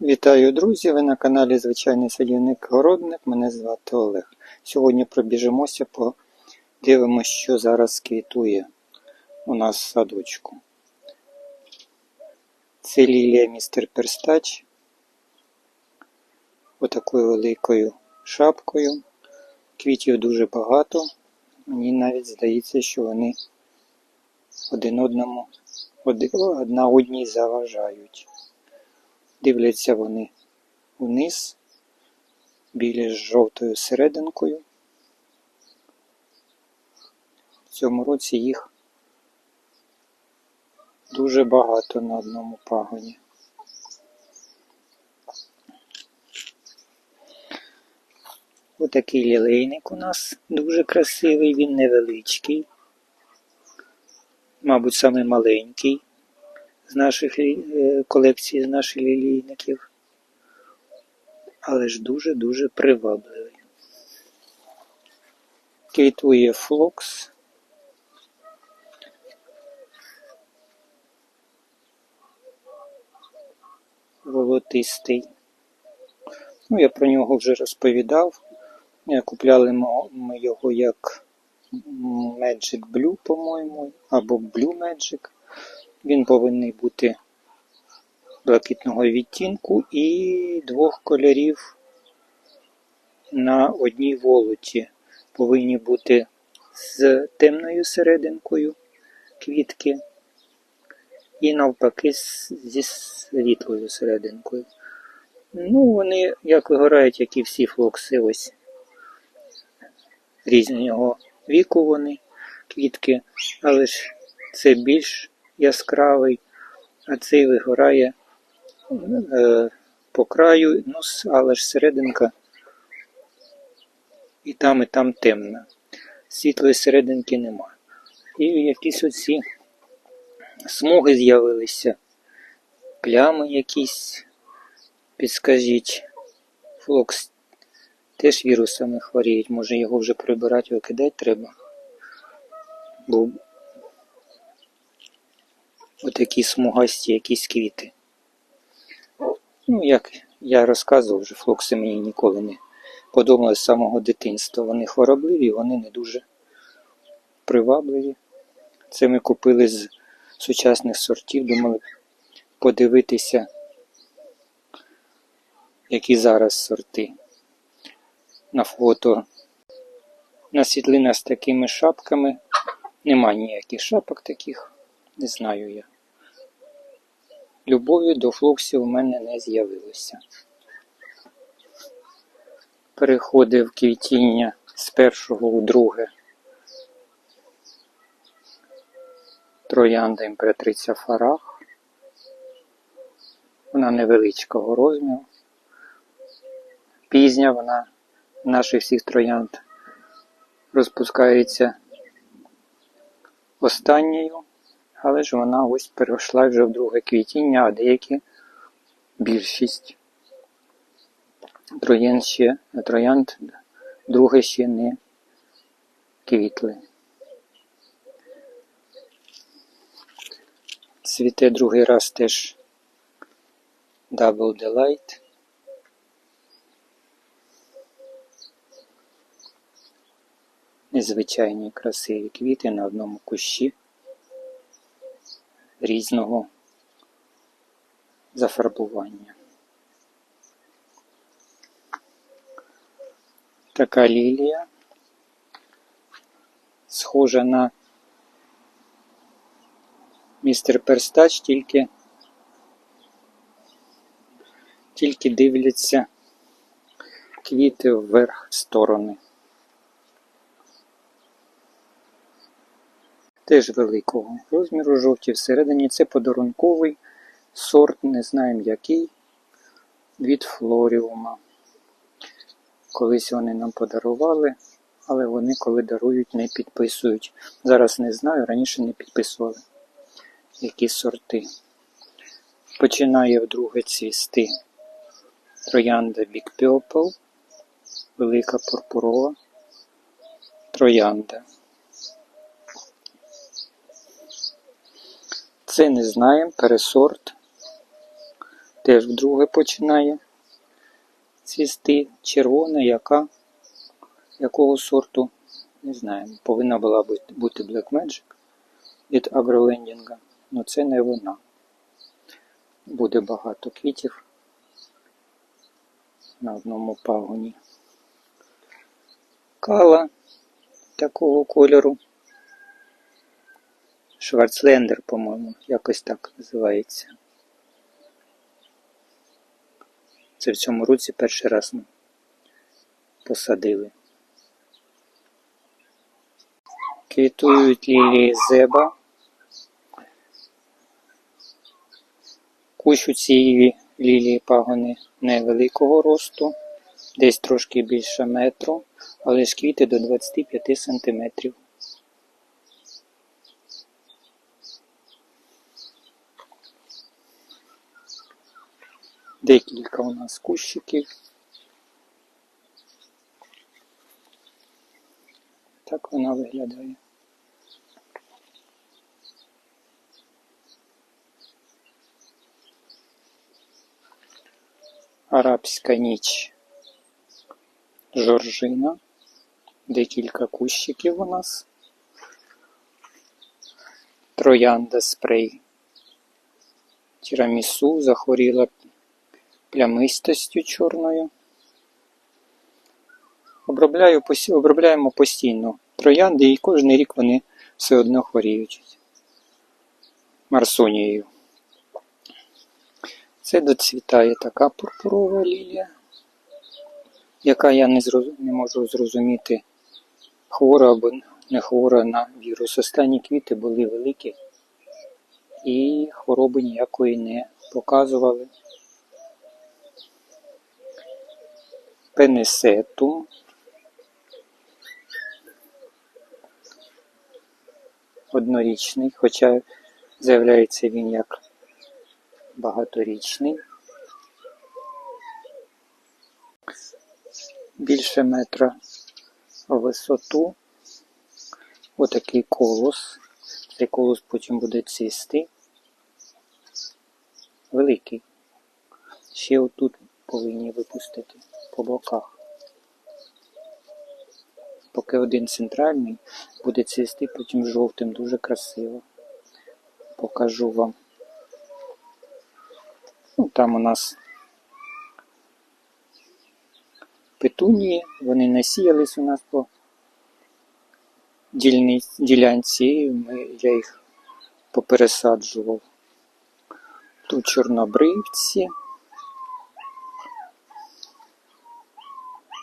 Вітаю, друзі! Ви на каналі Звичайний садівник-городник. Мене звати Олег. Сьогодні пробіжимося, подивимося, що зараз квітує у нас садочку. Це лілія містер Перстач. Отакою великою шапкою. Квітів дуже багато. Мені навіть здається, що вони один одному одна одній заважають. Дивляться вони вниз, білі з жовтою серединкою. В цьому році їх дуже багато на одному пагоні. Отакий лілейник у нас дуже красивий, він невеличкий. Мабуть, самий маленький з наших е, колекцій, з наших лілійників. Але ж дуже-дуже привабливий. Квітує флокс. Волотистий. Ну, я про нього вже розповідав. Е, Купляли ми його як Magic Blue, по-моєму, або Blue Magic. Він повинен бути блакитного відтінку і двох кольорів на одній волоті. Повинні бути з темною серединкою квітки і навпаки зі світлою серединкою. Ну, вони як вигорають, як і всі флокси, ось різного віку вони, квітки, але ж це більш яскравий, а цей вигорає е, по краю, ну, але ж серединка і там, і там темна. Світлої серединки нема. І якісь оці смуги з'явилися, плями якісь, підскажіть, флокс теж вірусами хворіють, може його вже прибирати, викидати треба. Бо отакі смугасті якісь квіти. Ну, як я розказував, вже флокси мені ніколи не подобалися з самого дитинства. Вони хворобливі, вони не дуже привабливі. Це ми купили з сучасних сортів, думали подивитися, які зараз сорти. На фото. На світлинах з такими шапками. Нема ніяких шапок таких, не знаю я. Любові до флоксів у мене не з'явилося. Переходив квітіння з першого у друге. Троянда імператриця Фарах. Вона невеличкого розміру. Пізня вона наших всіх троянд розпускається останньою, але ж вона ось перейшла вже в друге квітіння, а деякі більшість троянд ще, троянд друге ще не квітли. Цвіте другий раз теж Double Delight. Незвичайні красиві квіти на одному кущі різного зафарбування. Така лілія, схожа на містер Перстач, тільки, тільки дивляться квіти вверх сторони. Теж великого розміру, жовті всередині. Це подарунковий сорт, не знаємо який, від флоріума. Колись вони нам подарували, але вони коли дарують, не підписують. Зараз не знаю, раніше не підписували які сорти. Починає вдруге цвісти троянда Big Purple, велика пурпурова троянда. Це не знаємо, пересорт теж вдруге починає цвісти. Червона, яка, якого сорту, не знаю. Повинна була бути Black Magic від агролендінга, але це не вона. Буде багато квітів на одному пагоні. Кала такого кольору. Шварцлендер, по-моєму, якось так називається. Це в цьому році перший раз ми посадили. Квітують лілії зеба. Кущ у цієї лілії пагони невеликого росту, десь трошки більше метру, але ж квіти до 25 сантиметрів. Декілька у нас кущиків. Так вона виглядає. Арабська ніч. Жоржина. Декілька кущиків у нас. Троянда спрей. Тірамісу захворіла плямистостю чорною. Обробляю, обробляємо постійно троянди і кожен рік вони все одно хворіють. Марсонією. Це доцвітає така пурпурова лілія, яка я не, зроз... не можу зрозуміти, хвора або не хвора на вірус. Останні квіти були великі і хвороби ніякої не показували. Пенесетум. Однорічний, хоча з'являється він як багаторічний. Більше метра в висоту. Отакий колос. Цей колос потім буде цвісти. Великий. Ще отут повинні випустити по боках. Поки один центральний буде цвісти потім жовтим, дуже красиво. Покажу вам. Ну, там у нас петунії, вони насіялись у нас по дільниць, ділянці, ми, я їх попересаджував. Тут чорнобривці,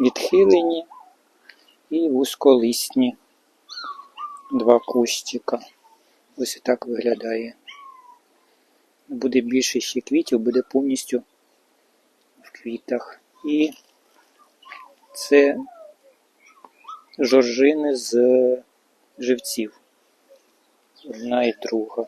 відхилені і вузьколисні два кущика. Ось і так виглядає. Буде більше ще квітів, буде повністю в квітах. І це жоржини з живців. Одна і друга.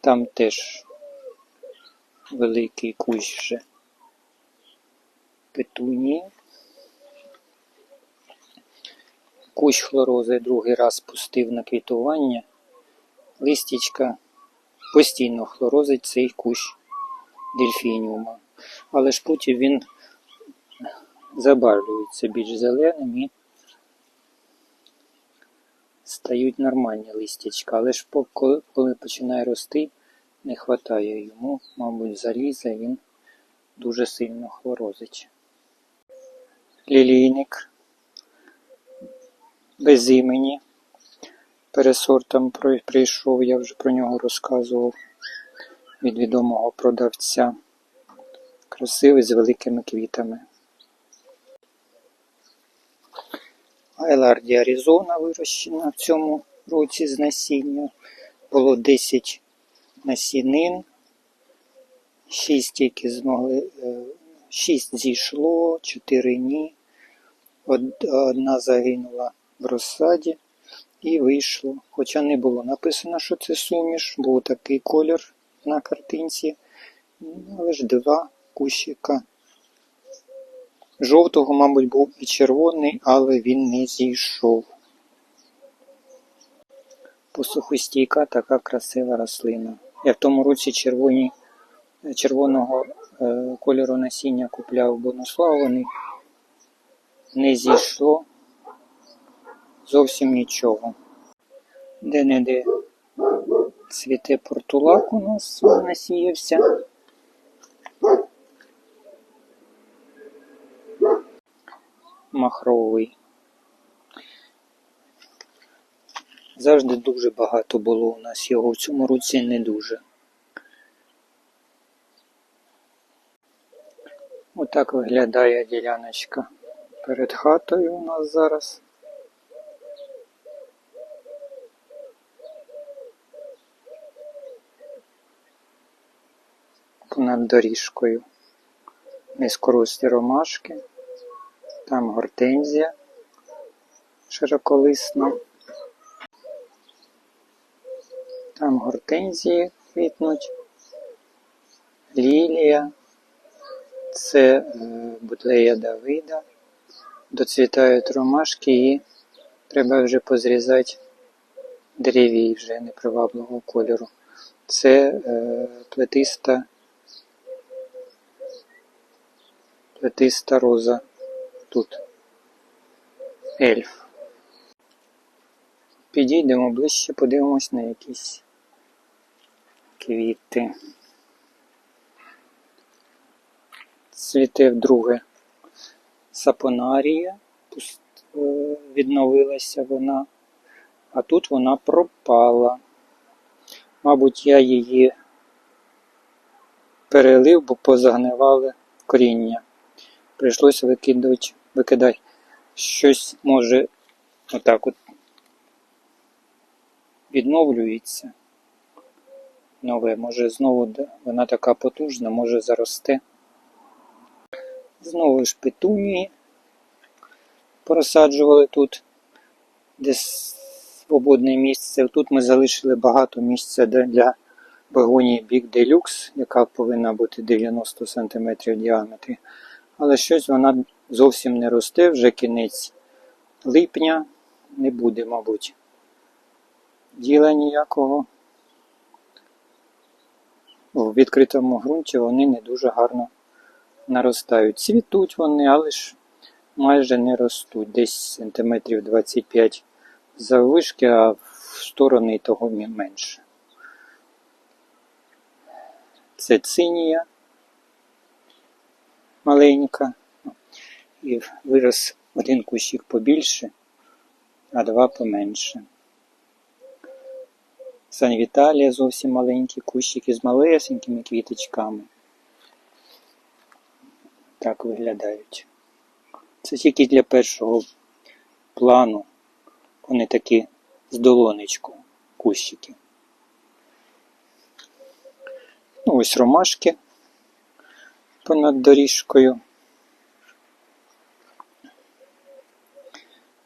Там теж великий кущ вже петунії. Кущ хлорози другий раз пустив на квітування. Листічка постійно хлорозить цей кущ дельфініума. Але ж потім він забарвлюється більш зеленим і стають нормальні листячка. Але ж коли, починає рости, не вистачає йому, мабуть, заліза, він дуже сильно хлорозить. Лілійник без імені. Пересортом прийшов, я вже про нього розказував від відомого продавця. Красивий з великими квітами. Айларді Аризона вирощена в цьому році з насіння. Було 10 насінин. 6 тільки змогли, 6 зійшло, 4 ні. Од- Одна загинула в розсаді і вийшло. Хоча не було написано, що це суміш, був такий колір на картинці. Але ж два кущика. Жовтого, мабуть, був і червоний, але він не зійшов. Посухостійка така красива рослина. Я в тому році червоні, червоного е, кольору насіння купляв бонуславлений. Не зійшло зовсім нічого. Де-не-де цвіте портулак у нас насіявся. Махровий. Завжди дуже багато було у нас його в цьому році не дуже. Отак виглядає діляночка перед хатою у нас зараз. Понад доріжкою. Низькорослі ромашки. Там гортензія широколисна. Там гортензії квітнуть, лілія, це е, бутлея Давида, доцвітають ромашки і треба вже позрізати деревій вже непривабливого кольору. Це е, плетиста, плетиста роза тут. Ельф. Підійдемо ближче, подивимось на якісь квіти. Цвіте вдруге сапонарія, е, відновилася вона, а тут вона пропала. Мабуть, я її перелив, бо позагнивали коріння. Прийшлося викидати, викидати. Щось може отак от відновлюється. Нове, може знову вона така потужна, може заросте. Знову ж петунії просаджували тут, де свободне місце. Тут ми залишили багато місця для бегонії Big Deluxe, яка повинна бути 90 см в діаметрі. Але щось вона зовсім не росте, вже кінець липня, не буде, мабуть діла ніякого. У відкритому ґрунті вони не дуже гарно наростають. Цвітуть вони, але ж майже не ростуть. Десь сантиметрів 25 заввишки, а в сторони того менше. Це цинія маленька. І вирос один кущик побільше, а два поменше. Санвіталія зовсім маленькі кущики з малесенькими квіточками. Так виглядають. Це тільки для першого плану. Вони такі з долонечку кущики. Ну, ось ромашки понад доріжкою.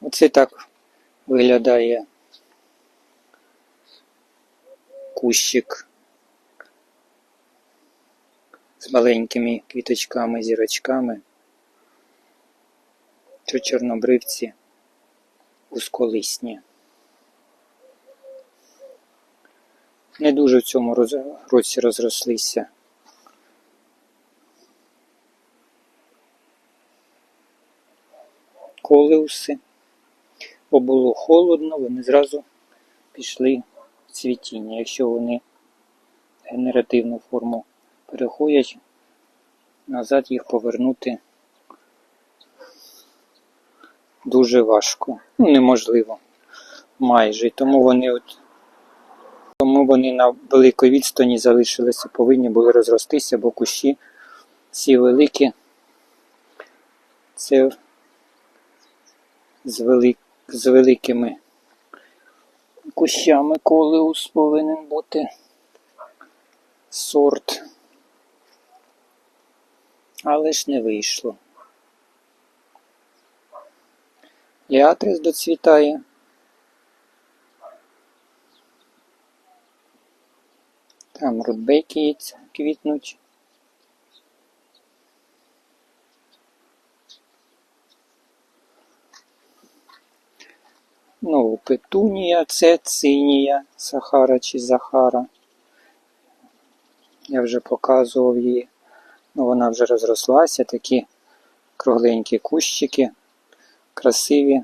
Оце так виглядає кущик з маленькими квіточками, зірочками. Це чорнобривці узколисні. Не дуже в цьому році розрослися. Колеуси, бо було холодно, вони зразу пішли в цвітіння. Якщо вони генеративну форму переходять, назад їх повернути дуже важко. Ну, неможливо майже. Тому вони от тому вони на великій відстані залишилися, повинні були розростися, бо кущі ці великі. Це з, велик... з великими кущами колеус повинен бути сорт. Але ж не вийшло. Ліатрис доцвітає. Там рудбейки квітнуть. Ну, петунія, це цинія, Сахара чи Захара. Я вже показував її. Ну, вона вже розрослася, такі кругленькі кущики, красиві.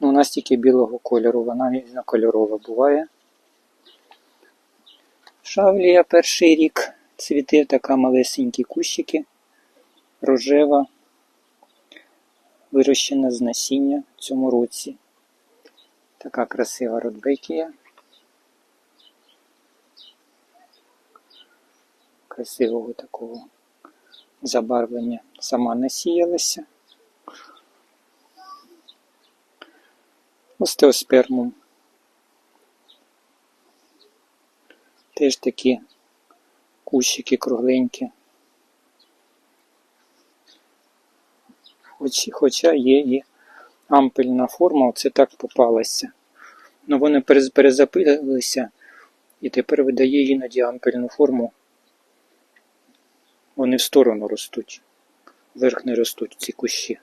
Ну, у нас тільки білого кольору, вона різнокольорова буває. Шавлія перший рік цвіте, така малесенькі кущики, рожева, вирощена з насіння в цьому році. Така красива родбекія. Красивого такого забарвлення сама насіялася. Остеоспермум. Теж такі кущики кругленькі. Хоч, хоча є і ампельна форма, це так попалася. Ну вони перезапилилися і тепер видає іноді ампельну форму. Вони в сторону ростуть. Вверх не ростуть ці кущі.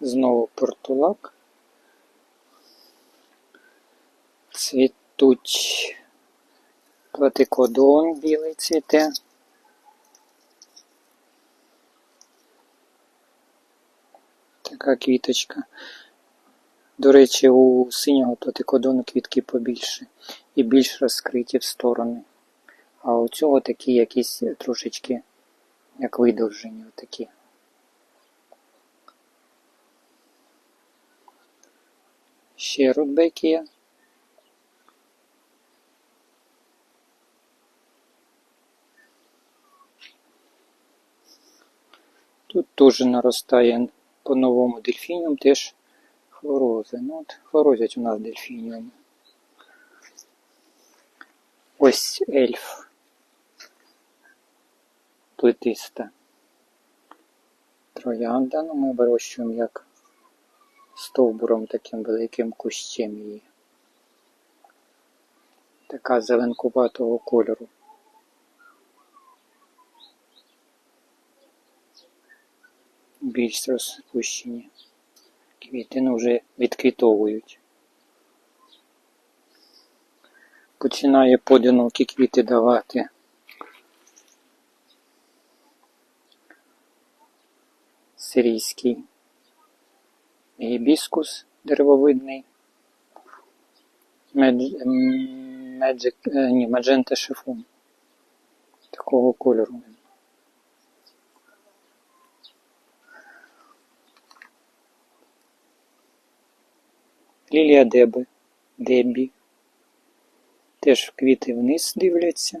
Знову портулак. Цвітуть платикодон білий цвіте. Така квіточка. До речі, у синього платикодону квітки побільше і більш розкриті в сторони. А у цього такі якісь трошечки як видовжені такі. Ще рудбекія. Тут теж наростає по-новому дельфініум, теж хлорози. Ну, от хлорозять у нас дельфініум. Ось ельф. Плетиста. Троянда, ну ми вирощуємо як стовбуром таким великим кущем її. Така зеленкуватого кольору. Більш розпущені. Квіти ну, вже відквітовують. Починає поодинокі квіти давати. Сирійський гібіскус деревовидний. Е, Ні, маджента шифун. Такого кольору. Лілія Деби. Дебі. Теж квіти вниз дивляться.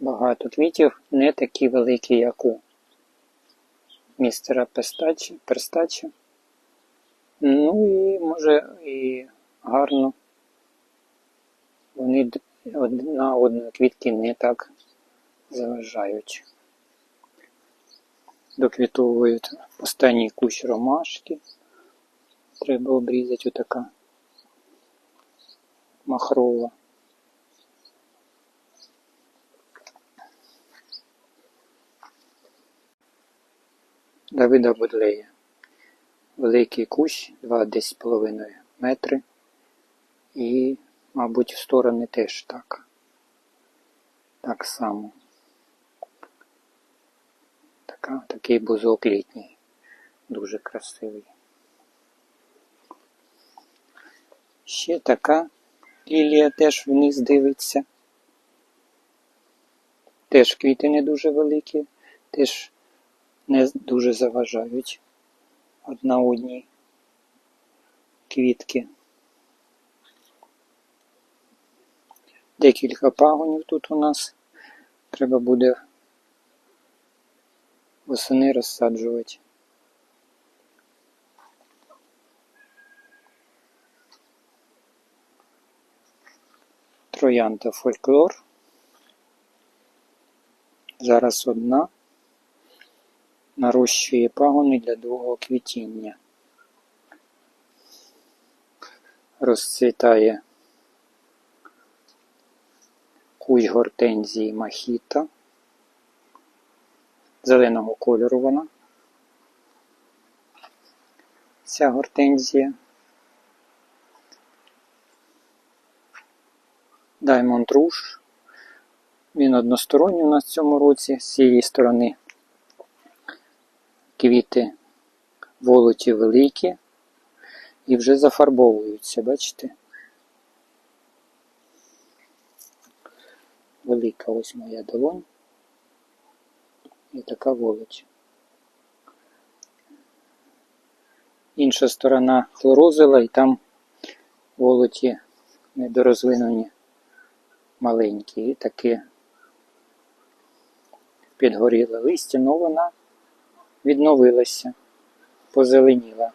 Багато квітів не такі великі, як у містера Пестачі, Перстачі. Ну і може і гарно. Вони одна одної квітки не так заважають. Доквітовують останній кущ ромашки. Треба обрізати отака махрова. Давида Будлея. Великий кущ, 2-10,5 метри. І, мабуть, в сторони теж так. Так само. Така, такий бузок літній. Дуже красивий. Ще така лілія теж вниз дивиться. Теж квіти не дуже великі, теж не дуже заважають одна одній квітки. Декілька пагонів тут у нас. Треба буде восени розсаджувати. Троянда фольклор. Зараз одна. Нарощує пагони для довгого квітіння. Розцвітає кущ гортензії махіта. Зеленого кольору вона. ця гортензія. Diamond Rouge. Він односторонній у нас в цьому році. З цієї сторони квіти волоті великі і вже зафарбовуються, бачите? Велика ось моя долонь. І така волоч. Інша сторона хлорозила і там волоті недорозвинені маленькі і таке підгоріле листя, але вона відновилася, позеленіла.